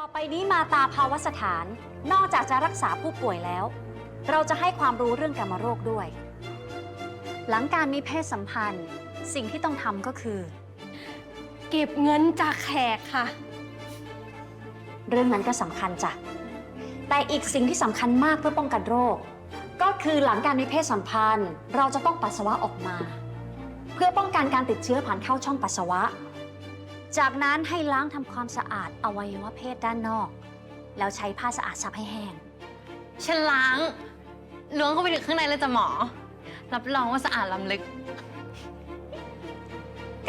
ต่อไปนี้มาตาภาวสถาน นอกจากจะรักษาผู้ป่วยแล้ว เราจะให้ความรู้เรื่องกรรมโรคด้วย หลังการมีเพศสัมพันธ์ สิ่งที่ต้องทำก็คือ เก็บเงินจากแขกค่ะ เรื่องนั้นก็สำคัญจ้ะ แต่อีกสิ่งที่สำคัญมากเพื่อป้องกันโรค ก็คือหลังการมีเพศสัมพันธ์ เราจะต้องปัสสาวะออกมา เพื่อป้องกันการติดเชื้อผ่านเข้าช่องปัสสาวะ จากนั้นให้ล้างทำความสะอาดอวัยวะเพศด้านนอก แล้วใช้ผ้าสะอาดซับให้แห้ง ฉันล้างล้วงเข้าไปถึงข้างในเลยจ้ะหมอ รับรองว่าสะอาดล้ำลึก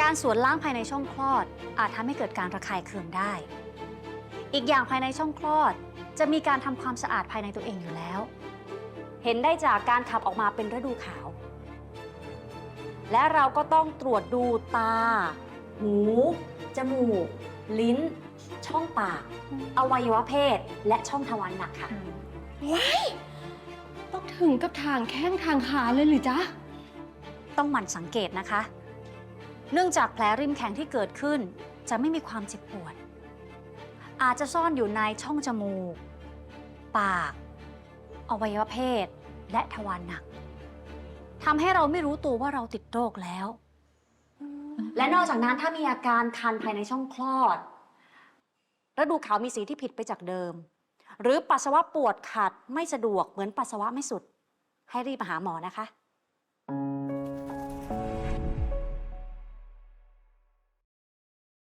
การสวนล้างภายในช่องคลอด อาจทำให้เกิดการระคายเคืองได้ อีกอย่างภายในช่องคลอด จะมีการทำความสะอาดภายในตัวเองอยู่แล้ว เห็นได้จากการขับออกมาเป็นฤดูขาว และเราก็ต้องตรวจดูตา หู จมูก ลิ้น ช่องปาก อวัยวะเพศ และช่องทวารหนักค่ะต้องถึงกับทางแข้งทางขาเลยหรือจ๊ะ ต้องหมั่นสังเกตนะคะ เนื่องจากแผลริมแข็งที่เกิดขึ้น จะไม่มีความเจ็บปวด อาจจะซ่อนอยู่ในช่องจมูก ปาก อวัยวะเพศ และทวารหนักทำให้เราไม่รู้ตัวว่าเราติดโรคแล้ว และนอกจากนั้นถ้ามีอาการคันภายในช่องคลอดฤดูขาวมีสีที่ผิดไปจากเดิม หรือปัสสาวะปวดขัดไม่สะดวกเหมือนปัสสาวะไม่สุด ให้รีบมาหาหมอนะคะ